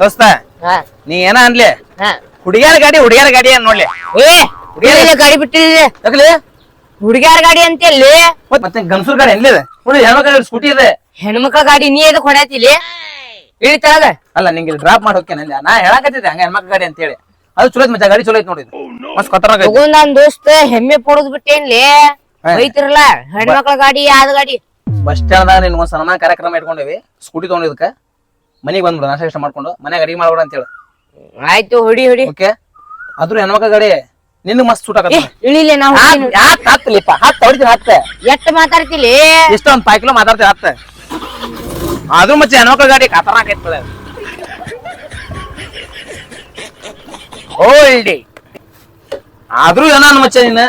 ದೋಸ್ತ ಹಾ. ನೀ ಏನ ಅನ್ಲಿ? ಹುಡುಗಿಯರ ಗಾಡಿ ಹುಡುಗಿಯರ ಗಾಡಿ ಏನ್ ನೋಡ್ಲಿ? ಏ ಹುಡುಗಿಯರ ಗಾಡಿ ಬಿಟ್ಟಿಲ್ಲ ಯಾಕಲೆ? ಹುಡುಗಿಯರ ಗಾಡಿ ಅಂತಲ್ಲಿ ಹೇಳಿ ಮತ್ತೆ ಗಂಡಸೂರ್ ಗಾಡಿ ಎಲ್ಲಿದೆ? ನೋಡಿ ಹೆಣ್ಮಕ್ಳ ಸ್ಕೂಟಿ ಇದೆ. ಹೆಣ್ಮಕ್ಳ ಗಾಡಿ ನೀ ಎದಕ್ ಹೊಡ್ಯಾತಿಲಿ? ತಳಗ. ಅಲ್ಲ ನಿಂಗೆ ಡ್ರಾಪ್ ಮಾಡಿ ಹೋಗ್ತೇನೆ ನಾ ಹೇಳಕತ್ತಿದ್ದೆ ಹಂಗ ಹೆಣ್ಮಕ್ಳ ಗಾಡಿ ಅಂತ ಹೇಳಿ ಅದು ಚಲೋ ಐತಿ ಮಚ್ಚ ಗಾಡಿ ಚಲೋ ಐತ್ ನೋಡಿ ಇದು. ಮಸ್ತ್ ಖತರ್ನಾಕ್ ಐತಿ. ನನ್ ದೋಸ್ತ ಹೆಮ್ಮೆ ಪಡೋದ್ ಬಿಟ್ಟೇನ್ಲಿ? ಬೈತಿರಲ್ಲ ಹೆಣ್ಮಕ್ಳ ಗಾಡಿ ಯಾವ್ದು ಗಾಡಿ? ಬಸ್ ಸ್ಟ್ಯಾಂಡ್ ನಿನ್ ಒಂದ್ ಸನ್ಮಾನ ಕಾರ್ಯಕ್ರಮ ಇಟ್ಕೊಂಡಿವಿ. ಸ್ಕೂಟಿ ತಗೊಂಡಿದ್ಕ. ಮನೆಗೆ ಬಂದ್ಬಿಡು ನಾಷ್ಟ ಇಷ್ಟ ಮಾಡ್ಕೊಂಡು ಮನೆಗೆ ಅಡಿಗೆ ಮಾಡ್ಬಿಡ ಅಂತ ಹೇಳಿ ಆಯ್ತು ಹೊಡಿ ಹೊಡಿ. ಓಕೆ ಆದ್ರೂ ಹೆಣ್ಮಕ್ಳ ಗಾಡಿ ನಿನ್ನ ಮಸ್ತ್ ಸೂಟ್ ಆಗತ್ತೆ ಇಳಿಲಿ ನಾವು ಹತ್ ಹತ್ತಲಿಪ್ಪ ಹತ್ತು ಹೊಡಿತೀನಿ ಹತ್ತ ಎಷ್ಟ್ ಮಾತಾಡ್ತಿಲಿ? ಇಷ್ಟ ಒಂದ್ ಪಾಯ್ ಕಿಲೋ ಮಾತಾಡ್ತೀವಿ ಹತ್ತ ಆದ್ರೂ ಮತ್ತೆ ಹೆಣ್ಮಕ್ಳ ಗಾಡಿ ಖತರ್ನಾಕ್ ಐತ್ ಬಿಡ. ಓಲ್ಡಿ ಆದ್ರೂ ಏನ ಮಚ್ಚ ನೀನು?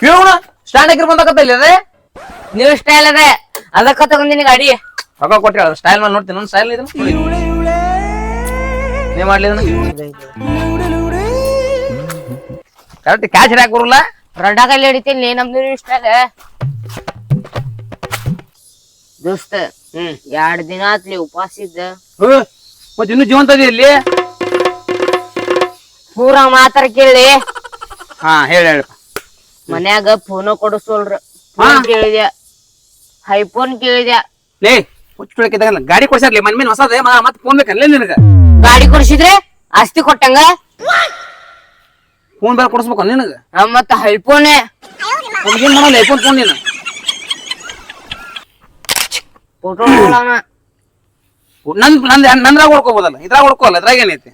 ಕೇಳೋಣ ಸ್ಟ್ಯಾಂಡ್ ಹಾಕಿರ್ ಬಂದಾಕತ್ತ ಇಲ್ಲ ಅದೇ? ನೀವು ಸ್ಟೈಲ್ ಅದ ಅದಕ್ಕ ತಗೊಂದಿನಿ ಗಾಡಿ ರೊಕ್ಕ ಕೊಟ್ಟಿ ಸ್ಟೈಲ್ ಮಾಡಿ ನೋಡ್ತೀನಿ. ಒಂದು ಸ್ಟೈಲ್ ಇದನ್ನ ನೀ ಮಾಡ್ಲಿ ಕರೆಕ್ಟ್ ಕ್ಯಾಶ್ ಹಾಕಿ ಬರಲ್ಲ? ರೊಡ್ಡಾಗಲ್ಲಿ ಹಿಡಿತೀನಿ ನಮ್ದು ಸ್ಟೈಲ್ ದೋಸ್ತ ಹ್ಮ್. ಎರಡ್ ದಿನ ಆತ್ಲಿ ಉಪವಾಸ ಇದ್ದ. ಮತ್ತೆ ಇನ್ನು ಜೀವಂತ ಇದೆ ಇಲ್ಲಿ? ಪೂರ ಮಾತಾರ ಕೇಳಿ. ಹಾ ಹೇಳಿ ಹೇಳಿ. ಮನ್ಯಾಗ ಫೋನ್ ಕೊಡಿಸೋಲ್ರ ಫೋನ್ ಕೇಳಿದ್ಯ? ಐಫೋನ್ ಕೇಳಿದ್ಯ? ಲೇ ಹುಚ್ಚುಳಕಿದ್ದಾಗ ಗಾಡಿ ಕೊಡ್ಸಾರ್ಲಿ ಮನ್ ಮೇಲೆ ಹೊಸದೇ ಮತ್ತೆ ಫೋನ್ ಬೇಕಲ್ಲ ನಿನಗ. ಗಾಡಿ ಕೊಡ್ಸಿದ್ರೆ ಆಸ್ತಿ ಕೊಟ್ಟಂಗ? ಫೋನ್ ಬೇರೆ ಕೊಡಿಸ್ಬೇಕು ನಿನಗ? ಆ, ಮತ್ತ ಐಫೋನ್ ಏನ್ ಮಾಡಲ್ಲ ಐಫೋನ್ ಫೋನ್ ನೀನು. ಫೋಟೋ ನಂದ ನಂದ್ ನಂದ್ರಾಗ ಹೊಡ್ಕೋಬೋದಲ್ಲ ಇದ್ರಾಗ ಹೊಡ್ಕೋಲ್ಲ ಇದ್ರಾಗ ಏನೈತಿ?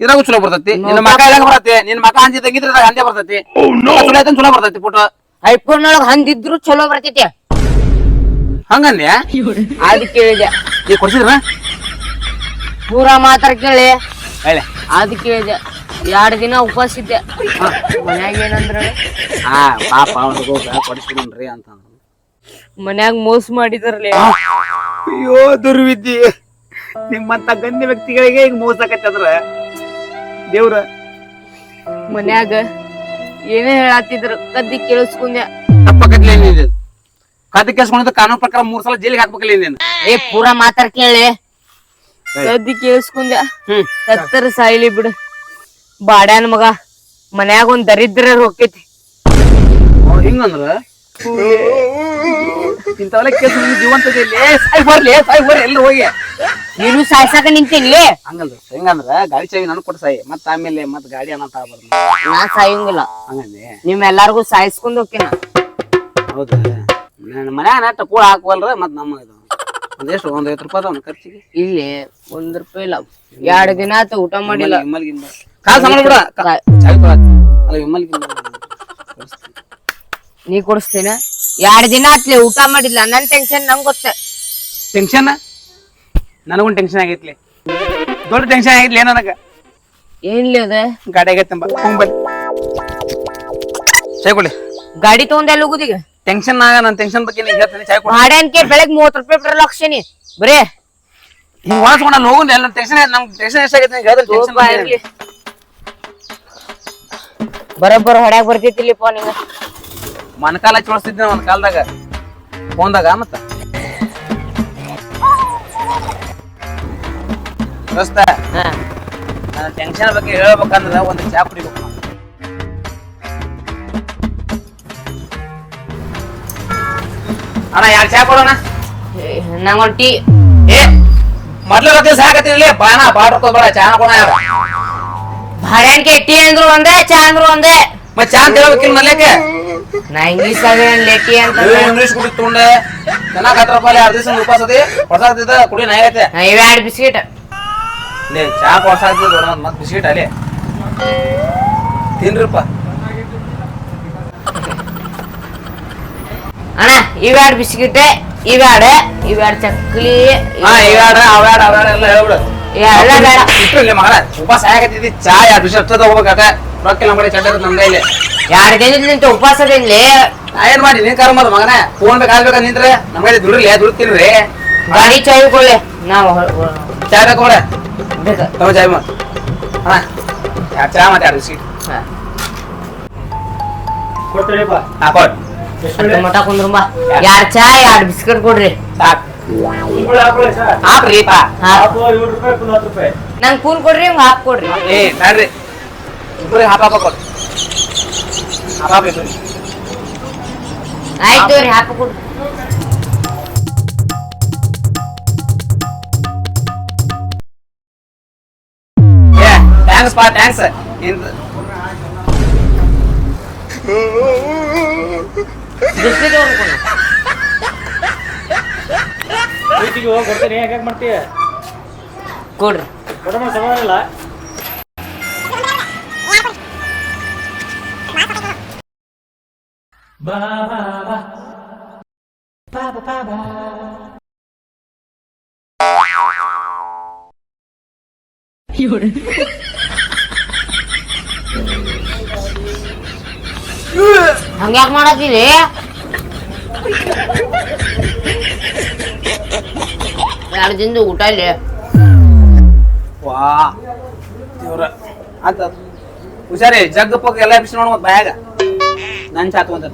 ಇದ್ರಾಗ ಚಲೋ ಬರ್ತೈತಿ ನಿನ್ನ ಮಕ ಇದಾಗ ಬರತ್ತೆ ನಿನ್ನ ಮಕ ಇದ್ರಾಗ ಬರ್ತತಿ. ಬರ್ತೈತಿ ನೋ ಚಲೋ ಐತೆ ಚಲೋ ಬರ್ತೈತಿ ಫೋಟೋ ಐಫೋನ್ ಒಳಗ ಹಂದಿದ್ರು ಚಲೋ ಬರ್ತೈತಿ. ಹಂಗಂದ್ಯಾ? ಅದ್ ಕೇಳಿದೆ ನೀ ಕೊಡ್ಸಿದ್ರ? ಪೂರಾ ಮಾತಾರ ಕೇಳಿ. ಹೇಳಿ. ಅದ್ ಕೇಳಿದೆ ಎರಡ್ ದಿನ ಉಪವಾಸ ಇದ್ದೆ. ಮನ್ಯಾಗ ಏನಂದ್ರ? ಹಾ ಪಾಪ ಅವ್ನಿಗೆ ಕೊಡಿಸ್ಬಿಡ್ರಿ ಅಂತ. ಮನ್ಯಾಗ ಮೋಸ ಮಾಡಿದ್ರಲಿ ಅಯ್ಯೋ ದುರ್ವಿದ್ಯೆ ನಿಮ್ಮಂತ ಗಣ್ಯ ವ್ಯಕ್ತಿಗಳಿಗೆ ಈಗ ಮೋಸ ಆಕತ್ತಂದ್ರ ದೇವ್ರ. ಮನ್ಯಾಗ ಏನೇ ಹೇಳತ್ತಿದ್ರು ಕದ್ದಿ ಕೇಳಿಸ್ಕೊಂಡ್ಯಾ ತಪ್ಪ ಏನಿದೆ ಕದ್ದು ಕೇಸ್ಕೊಂಡಿದ್ದು ಕಾನೂನು ಪ್ರಕಾರ ಮೂರ್ ಸಲ ಜೈಲಿಗೆ ಹಾಕ್ಬೇಕಲ್ಲ ನೀನು. ಏ ಪೂರಾ ಮಾತಾಡ್ ಕೇಳಿ. ಕದ್ದಿ ಕೇಳಿಸ್ಕೊಂಡ ಹ್ಮ್. ಸತ್ತರ ಸಾಯ್ಲಿ ಬಿಡು. ಬಾಡ್ಯಾನ ಮಗ ಮನ್ಯಾಗ ಒಂದ್ ದರಿದ್ರ ಹೋಗ್ತೈತಿ. ಅವ್ರು ಹಿಂಗಂದ್ರ? ಇಂಥವೆಲ್ಲ ಕೇಸ್ ಜೀವಂತದ ಇಲ್ಲಿ. ಸಾಯ್ ಬರ್ಲಿ ಸಾಯ್ ಬರ್ಲಿ ಎಲ್ಲ ಹೋಗಿ. ನೀನು ಸಾಯ್ಸಾಕ ನಿಂತೀನಿ ಹಂಗಲ್ರಿ ಹೆಂಗಂದ್ರ? ಗಾಡಿ ಚಾವಿ ನನ್ ಕೊಟ್ಟು ಸಾಯಿ. ಮತ್ತ ಆಮೇಲೆ ಮತ್ ಗಾಡಿ ಅನ್ನ ತಗೊಬಾರ್ದು ನಾ ಸಾಯಂಗಿಲ್ಲ. ಹಂಗಂದೆ? ನಿಮ್ ಎಲ್ಲಾರ್ಗು ಸಾಯಿಸ್ಕೊಂಡ್ ಹೋಗ್ತೀನಿ. ಹೌದಾ? ನನ್ನ ಮನ್ಯಾಗ ನಟ್ಟ ಕೂಳ ಹಾಕುವಲ್ರ ಮತ್ತೆ ನಮ್ಮ ಇದು ಒಂದ್ ಎಷ್ಟು ಒಂದ್ ಐವತ್ತು ರೂಪಾಯಿ ಅದಾವ ಖರ್ಚಿಗೆ? ಇಲ್ಲಿ ಒಂದ್ ರೂಪಾಯಿ ಇಲ್ಲ. ಎರಡ್ ದಿನ ಆತ ಊಟ ಮಾಡಿಲ್ಲ. ವಿಮಲ್ಗಿಂದ ಕಾಲ್ ಸಂಬಳ ಬಿಡ. ಕಾ- ಚಾವಿ ಕೊಡ. ಅಲ್ಲ ವಿಮಲ್ಗಿಂದ ನೀ ಕೊಡಿಸ್ತೀನ? ಎರಡ್ ದಿನ ಆತ್ಲಿ ಊಟ ಮಾಡಿಲ್ಲ. ನನ್ ಟೆನ್ಷನ್ ನಂಗ್ ಗೊತ್ತ. ಟೆನ್ಷನ್ ನನಗೊಂದು ಟೆನ್ಷನ್ ಆಗೈತ್ಲಿ. ದೊಡ್ಡ ಟೆನ್ಷನ್ ಆಗೈತ್ಲಿ ನನಗ. ಏನ್ಲಿ ಅದ? ಗಾಡಿ ಆಗೈತಂಬ ಚಾಯ್ ಕೊಡಿ. ಗಾಡಿ ತಗೊಂಡ್ ಎಲ್ಲಿ ಹೋಗುದೀಗ ಟೆನ್ಷನ್ ಆಗ ನಾನು ಟೆನ್ಷನ್ ಬಗ್ಗೆ ನೀ ಹೇಳ್ತೀನಿ ಚಾಯ್ ಕೊಡಿ ಕೇ ಬೆಳಗ್ಗೆ ಮೂವತ್ ರೂಪಾಯಿ ಪೆಟ್ರೋಲ್ ಹಾಕ್ಸೇನಿ ಬರೇ. ಹಿಂಗ್ ಒಳಸ್ಕೊಂಡ ಹೋಗುನ್ ಎಲ್ಲ ಟೆನ್ಷನ್ ನಮ್ ಟೆನ್ಷನ್ ಎಷ್ಟಾಗೈತೆ ನಿಂಗೆ ಹೇಳಿದ್ರೆ ಟೆನ್ಷನ್ ಇರ್ಲಿ. ಬರೋಬ್ಬರ ಹೊಡ್ಯಾಗ ಬರ್ತೈತಿಲ್ಲಿಪ್ಪ ನಿಂಗ. ಮನಕಾಲ ಚೋಳಿಸ್ತಿದ್ದೆ ಒಂದ್ ಕಾಲದಾಗ. ಫೋನ್ದಾಗ ಮತ್ತ? ದೋಸ್ತ ಹಾ. ನನ್ನ ಟೆನ್ಷನ್ ಬಗ್ಗೆ ಹೇಳ್ಬೇಕಂದ್ರ ಒಂದು ಚಾ ಕುಡಿಬೇಕು. ಅಣ್ಣ ಯಾರು ಚಾ ಕೊಡೋಣ? ನಂಗೊಂದ್ ಟೀ. ಏ ಮೊದ್ಲು ರೊಕ್ಕ ಸಾಕತ್ತಿರ್ಲಿ ಬಾಣ ಬಾಡ್ ರೊಕ್ಕ ಬೇಡ ಚಾ ಕೊಡ ಭಾಡ್ಯಾನ್ಕೆ ಟೀ ಅಂದ್ರು ಒಂದೇ ಚಾ ಅಂದ್ರು ಒಂದೇ. ಮತ್ ಚಾ ಅಂತ ಹೇಳ್ಬೇಕಿಲ್ಲ ನಾ ಇಂಗ್ಲಿಷ್ ಆಗ ಲೇಟಿ ಅಂತ ಇಂಗ್ಲೀಷ್ ಕುಡಿ ತುಂಡೆ. ಚೆನ್ನಾಗ್ ಹತ್ತು ರೂಪಾಯಿ ಎರಡು ದಿವಸ ಉಪವಾಸ ಅದಿ ಹೊಸಾಗ್ತಿದ್ದ ಕುಡಿ ನಾ ಐತೆ ಇವ್ ಎರಡ್ ಬಿಸ್ಕಿಟ್. ಲೇ ಚಾ ಮತ್ ಬಿಸ್ಕಿಟ್ ಅಲ್ಲಿ. ತಿನ್ರಿಪ್ಪ. ಅಣ್ಣ ಇವ್ ಎರಡ್ ಬಿಸ್ಕಿಟ್ ಈ ಎರಡ್ ಇವ್ ಎರಡ್ ಚಕ್ಲಿ ಹಾ ಇವ್ಯಾಡ ಅವ್ಯಾಡ ಅವ್ಯಾಡ ಎಲ್ಲ ಹೇಳ್ಬಿಡು. ಎಲ್ಲ ಬೇಡ ಮಗಳ ಉಪವಾಸ ಆಗತ್ತಿದ್ದಿ ಚಾ ಎರಡು ಬಿಸಿ ಅಷ್ಟದ ಹೋಗ್ಬೇಕಾಟ ರೊಕ್ಕಿಲ್ಲ ಮಾಡಿ ಚಡ್ಡ ನಮ್ದೇ ಇಲ್ಲಿ. ಎರಡು ದಿನದ ನಿಂತ ಉಪವಾಸ ಇಲ್ಲಿ? ಏನ್ ಮಾಡಿ ನೀನ್ ಕರ್ಮ ಮಗನ ಫೋನ್ ಬೇಕಾಗ್ಬೇಕ ನಿಂತ್ರೆ ನಮ್ಗೆ ದುಡ್ರಿ ದುಡ್ಡು ತಿನ್ರಿ? ಗಾಡಿ ಚಾಯ್ ಕೊಳ್ಳೆ ನಾವು ಚಾ ತಗೊಳ ತಗೋ ಚಾಯ್ ಅಣ್ಣ ಎರಡು ಚಾ ಮತ್ತೆ ಎರಡು ಬಿಸ್ಕಿಟ್ ಹಾ. ಕೊಡ್ತೀರಿಪ್ಪ ಹಾಕೋಟ್ ಸ್ವಲ್ಪ ಮಠ ಕುಂದ್ರುಂಬ ಎರಡ್ ಚಾ ಎರಡ್ ಬಿಸ್ಕಿಟ್ ಕೊಡ್ರಿ. ಸಾಕು. ಹಾಕ್ರಿ ಪಾ ಹಾ ನಂಗ್ ಕೂಲ್ ಕೊಡ್ರಿ ಹಂಗ ಹಾಕ್ ಕೊಡ್ರಿ. ಏ ಬ್ಯಾಡ್ರಿ ಇಬ್ರಿಗೆ ಹಾಪ ಹಾಪ ಕೊಡ್ರಿ ಹಾಪ ಹಾಪ ಇಬ್ರಿಗೆ. ಆಯ್ತು ರೀ ಹಾಕ ಕೊಡ್ರಿ ಏ ಥ್ಯಾಂಕ್ಸ್ ಪಾ ಥ್ಯಾಂಕ್ಸ್ ಇಂತ ಬಿಸ್ಕಿಟ್ ಅನ್ಕೊಂಡು ಪ್ರೀತಿಗೆ ಹೋಗಿ ಕೊಡ್ತೇನೆ ಯಾಕೆ ಮಾಡ್ತೀಯ ಕೊಡ್ರಿ. ಕೊಡಮ ಸವಾಲಿಲ್ಲ ಹಂಗ್ಯಾಕ್ ಮಾಡತ್ತೀರಿ? ಎರಡು ದಿನದ ಊಟ ಇಲ್ಲಿ. ವಾ ದೇವ್ರ. ಅಂತ ಹುಷಾರಿ ಜಗ್ ಪಗ್ ಎಲ್ಲ ಎಬ್ಸಿ ನೋಡ್ ಬಾಯಾಗ. ನನ್ ಚಾತು ಅಂತ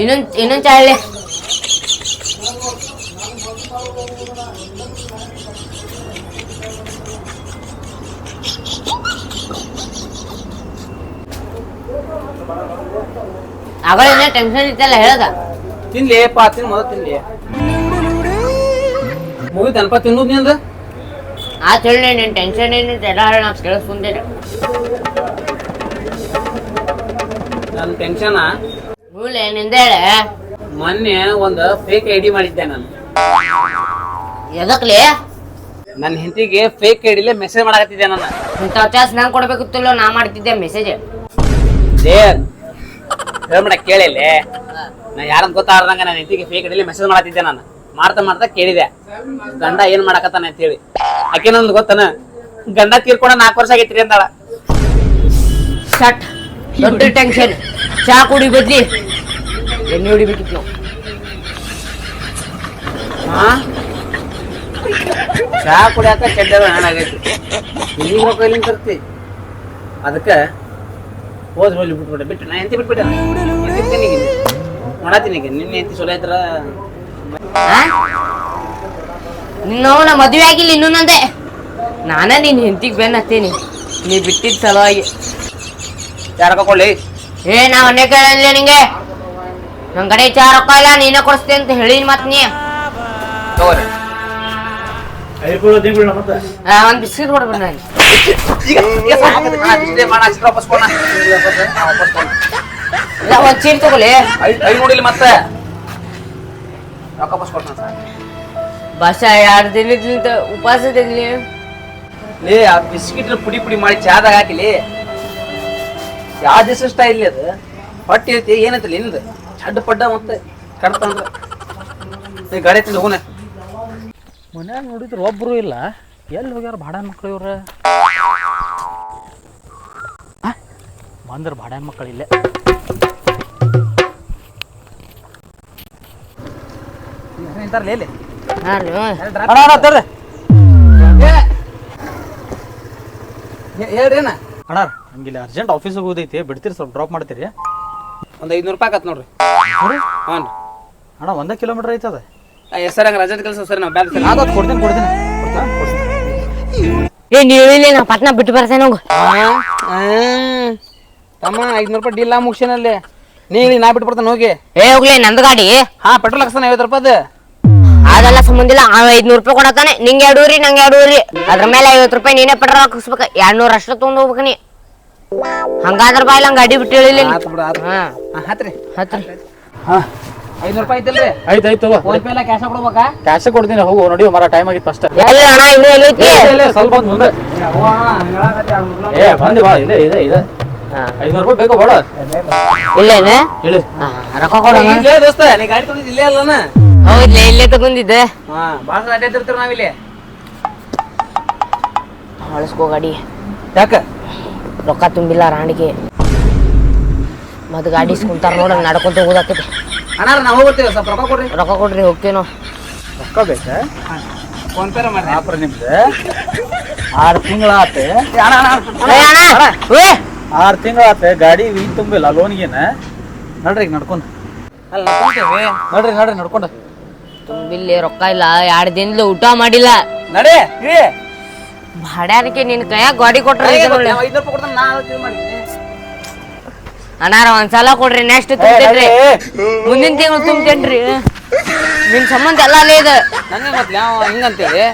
ಇನ್ನೊಂದ್ ಇನ್ನೊಂದ್ ಚಾಳೆ ಆಗಲೇ ಟೆನ್ಷನ್ ಇತ್ತಲ್ಲ ಹೇಳದ? ತಿನ್ಲಿ ಪಾ ತಿನ್ ಮೊದಲು ತಿನ್ಲಿ. ಮುಗಿತನಪ ತಿನ್ನೋದ್ನಿಂದ? ಆ ಹೇಳಿ ನಿನ್ ಟೆನ್ಷನ್ ಏನು ಎಲ್ಲ ಹೇಳಿ ನಾ ಕೇಳಿಸ್ಕೊಂತೇನೆ ನನ್ನ ಟೆನ್ಷನ್ ಹೂಲೆ ನಿಂದ ಹೇಳೆ. ಮೊನ್ನೆ ಒಂದು ಫೇಕ್ ಐಡಿ ಮಾಡಿದ್ದೆ ನಾನು. ಎದಕ್ಲಿ? ನನ್ನ ಹೆಂಡತಿಗೆ ಫೇಕ್ ಐಡಿಲೇ ಮೆಸೇಜ್ ಮಾಡಕತ್ತಿದ್ದೆ ನಾನು. ಇಂಥ ಚಾನ್ಸ್ ನಂಗೆ ಕೊಡ್ಬೇಕಿತ್ತಲ್ಲ ನಾ ಮಾಡ್ತಿದ್ದೆ ಮೆಸೇಜ್ ಲೇ ಹೇಳ್ಬೇಡ ಕೇಳಿಲ್ಲ ನಾ ಯಾರಂತ ಗೊತ್ತಾರ್ದಂಗ ನನ್ನ ಹೆಂಡತಿಗೆ ಫೇಕ್ ಐಡಿಲೆ ಮೆಸೇಜ್ ಮಾಡತ್ತಿದ್ದೆ ನಾನು. ಮಾಡ್ತಾ ಮಾಡ್ತಾ ಕೇಳಿದೆ. ಗಂಡ ಏನ್ ಮಾಡಕತ್ತಾನ ಅಂತ ಹೇಳಿ ಆಕೆ ನಂದು ಗೊತ್ತನ? ಗಂಡ ತೀರ್ಕೊಂಡ ನಾಲ್ಕು ವರ್ಷ ಆಗೈತ್ರಿ ಅಂದಾಳ. ದೊಡ್ಡ ಟೆನ್ಷನ್ ಚಾ ಕುಡಿ ಬದ್ಲಿ ಎಣ್ಣೆ ಹೊಡಿಬೇಕಿತ್ತು ನಾವು. ಹಾ? ಚಾ ಕುಡಿಯಾಕ ಚೆಡ್ಡ ಆಗೈತಿ. ಈಗ ರೊಕ್ಕ ಎಲ್ಲಿಂದ ತರ್ತಿ? ಅದಕ್ಕೆ ಹೋದ್ ಹೋಗ್ಲಿ ಬಿಟ್ಬಿಟ್ಟೆ ಬಿಟ್ಟು ನಾ ಎಂತ ಬಿಟ್ಬಿಟ್ಟೆ. ನೋಡತ್ತೀನಿ ಈಗ. ನಿನ್ನೆ ಎಂತ ಚಲೋ ಐತ್ರ? ನಿನ್ನವನ ಮದುವೆ ಆಗಿಲ್ಲ ಇನ್ನೂ ನಂದೆ. ನಾನ ನಿನ್ ಹೆಂಡತಿಗೆ ಬೆನ್ ಹತ್ತೀನಿ. ನೀ ಬಿಟ್ಟಿದ್ ಸಲುವಾಗಿ. ಯಾರ ಕೊಳ್ಳಿ ಏ ನಾ ಒಂದೇ ಕೇಳಿಲ್ಲ ನಿಂಗೆ. ನನ್ ಕಡೆ ಚಾ ರೊಕ್ಕ ಇಲ್ಲ ನೀನೇ ಕೊಡಿಸ್ತೀನಿ ಅಂತ ಹೇಳಿನ ಮತ್ ನೀ. ತಗೋರಿ. ಒಂದ್ ಬಿಸ್ಕಿಟ್ ಕೊಡ್ಬಿಡ ಒಂದ್ ತಗೊಳ್ಳಿ. ಐ ಐ ನೋಡಿಲ್ಲ ಮತ್ತೆ. ರೊಕ್ಕ ವಾಪಸ್ ಕೊಡ್ತಾನ ಸರ್ ಭಾಷಾ ಎರಡು ದಿನದಿಂದ ಉಪವಾಸ ಇದ್ದೀನಿ ಲೇ ಆ ಬಿಸ್ಕಿಟ್ ಪುಡಿ ಪುಡಿ ಮಾಡಿ ಚಾದಾಗ ಹಾಕಿಲಿ. ಯಾವ ದಿವಸ ಇಷ್ಟ ಇಲ್ಲಿ ಅದು. ಹೊಟ್ಟೆ ಐತಿ ಏನೈತಿಲ್ಲ ನಿಂದು ಚಡ್ಡ ಪಡ್ಡ ಮತ್ತೆ ಕಡ್ತಂದ್ರ ಗಾಡಿ ತಿಂದು ಹೋಗೋಣ ಮನ್ಯಾಗ ನೋಡಿದ್ರೆ ಒಬ್ರು ಇಲ್ಲ. ಎಲ್ಲಿ ಹೋಗ್ಯಾರ ಬಾಡ್ಯಾನ ಮಕ್ಳು ಇವ್ರ? ಬಂದ್ರ ಬಾಡ್ಯಾನ ಮಕ್ಕಳು ಇಲ್ಲೇ. ನಿಂತಾರಲ್ಲ ಎಲ್ಲಿ ಹೇಳ್ರಿ ಅಣ್ಣ ಹಂಗಿಲ್ಲ ಅರ್ಜೆಂಟ್ ಆಫೀಸ್ ಹೋಗೋದೈತಿ ಬಿಡ್ತೀರಿ ಸ್ವಲ್ಪ ಡ್ರಾಪ್ ಮಾಡ್ತೀರಿ. ಒಂದು ಐದ್ನೂರು ರೂಪಾಯಿ ಆಗತ್ತೆ ನೋಡ್ರಿ. ಹ್ಞೂ ಅಣ್ಣ ಒಂದೇ ಕಿಲೋಮೀಟರ್ ಐತದ? ಸರ್ ಹಂಗ ರಜೆ ಕೆಲಸ ಸರ್ ನಾವು ಬ್ಯಾಡ ಆಗತ್ ಕೊಡ್ತೀನಿ ಕೊಡ್ತೀನಿ. ಏ ನೀವು ಇಲ್ಲಿ ನಾ ಪಟ್ನ ಬಿಟ್ಟು ಬರ್ತೇನೆ ಹೋಗು. ತಮ್ಮ ಐದ್ನೂರು ರೂಪಾಯಿ ಡೀಲ್ ಮುಗಿಸಿನಲ್ಲಿ ನೀ ಹೇಳಿ ನಾ ಬಿಟ್ಟು ಬರ್ತಾನೆ ಹೋಗಿ. ಏ ಹೋಗ್ಲಿ ನಂದ ಗಾಡಿ. ಹಾ ಪೆಟ್ರೋಲ್ ಹಾಕ್ಸ್ತಾನೆ ಐವತ್ತು ರೂಪಾಯಿ ಅದೆಲ್ಲ ಸಂಬಂಧಿಲ್ಲ ಅವ ಐದ್ನೂರು ರೂಪಾಯಿ ಕೊಡತಾನೆ ನಿಂಗೆ ಎರಡೂರಿ ನಂಗೆ ಎರಡೂರಿ ಅದ್ರ ಮೇಲೆ ಐವತ್ತು ರೂಪಾಯಿ ನೀನೇ ಪೆಟ್ರೋಲ್ ಹಾಕಿಸ್ಬೇಕ. ಎರಡ್ನೂರ ಅಷ್ಟು ತೊಗೊಂಡು ಹೋಗ್ಬೇಕು ನೀ. ಹಂಗಾದ್ರ ಬಾಯಿಲ್ಲ ಹಂಗ ಗಾಡಿ ಬಿಟ್ಟು ಹೇಳಿಲ್ಲ ಹತ್ರಿ. ಹತ್ರಿ. ಹಾ. ರೂಪಾಯಿ ಐತಿಲ್ರಿ ಆಯ್ತು ಆಯ್ತು ಫೋನ್ ಪೇ ಎಲ್ಲ ಕ್ಯಾಶ ಕೊಡ್ಬೇಕಾ? ಕ್ಯಾಶ್ ಕೊಡ್ತೀನಿ ಹೋಗು ನೋಡಿ ಮರ ಟೈಮ್ ಆಗಿತ್ತು ಫಸ್ಟ್ ಸ್ವಲ್ಪ ಹೊತ್ತು ಮುಂದೆ. ಏ ಬಂದಿ ಬಾ ಇದೆ ಇದೆ. ಇದೆ ಐನೂರು ರೂಪಾಯಿ ಬೇಕು ಬೇಡ. ಇಲ್ಲೇನೆ? ಹೇಳಿ. ಹಾ, ರೊಕ್ಕ ಕೊಡ ಇಲ್ಲೇ ದೋಸ್ತ ನೀ ಗಾಡಿ ತೊಗೊಂಡಿದ್ದು ಇಲ್ಲೇ ಅಲ್ಲನ? ಹೌದ್ಲೆ ಇಲ್ಲೇ ತಗೊಂಡಿದ್ದೆ. ಹಾ ಭಾಳ ಅಡ್ಡಾಡ್ತಿರ್ತೀವಿ ನಾವಿಲ್ಲಿ ಹೊಳಸ್ಕೋ ಗಾಡಿ. ಯಾಕ? ರೊಕ್ಕ ತುಂಬಿಲ್ಲ ರಾಣಿಗೆ. ಮದ್ ಗಾಡಿ ಕುಂತಾರ ನೋಡ ನಡ್ಕೊಂತ ಹೋಗೋದಾಕೈತಿ ಅಣ್ಣ ನಾವು ಹೋಗ್ತೀವಿ ಸ್ವಲ್ಪ ರೊಕ್ಕ ಕೊಡ್ರಿ. ರೊಕ್ಕ ಕೊಡ್ರಿ ಹೋಗ್ತೇನೋ ರೊಕ್ಕ ಬೇಕಾ? ಫೋನ್ ಪೇ ಮಾಡಿ ಆಪ್ರ ನಿಮ್ದು. ಆರು ತಿಂಗಳಾತ ಅಣ್ಣ ಆರು ಆರು ತಿಂಗಳಾತ ಗಾಡಿ ವೀಲ್ ತುಂಬಿಲ್ಲ ಲೋನ್ಗೇನ? ನಡ್ರಿ ಈಗ ನಡ್ಕೊಂಡು. ಅಲ್ಲ ನಡ್ರಿ ನಡ್ರಿ ನಡ್ಕೊಂಡು. ತುಂಬಿಲ್ಲ ರೊಕ್ಕ ಇಲ್ಲ ಎರಡ್ ದಿನದ ಊಟ ಮಾಡಿಲ್ಲ. ನಡೆ ಬಾಡ್ಯಾನಕ್ಕೆ ಭಾಡ್ಯಾನಕ್ಕೆ ನಿನ್ ಕೈಯಾಗ ಗಾಡಿ ಕೊಟ್ರೆ ಐನೂರು ರೂಪಾಯಿ ಕೊಡ್ತಾನೆ ನಾ ಇದು ಮಾಡಿದ್ದೆ ಒಂದ್ ಸಲ ಕೊಡ್ರಿ ನೆಕ್ಸ್ಟ್ ತುಂಬ್ತೇನ್ರಿ ಮುಂದಿನ ತಿಂಗಳು ತುಂಬ್ತೇನ್ರಿ ನಿನ್ ಸಂಬಂಧ ಎಲ್ಲ ಅಲ್ಲೇ ಇದೆ. ನಂಗೆ ಗೊತ್ತಿಲ್ಲ ಅವ ಹಿಂಗಂತೇಳಿ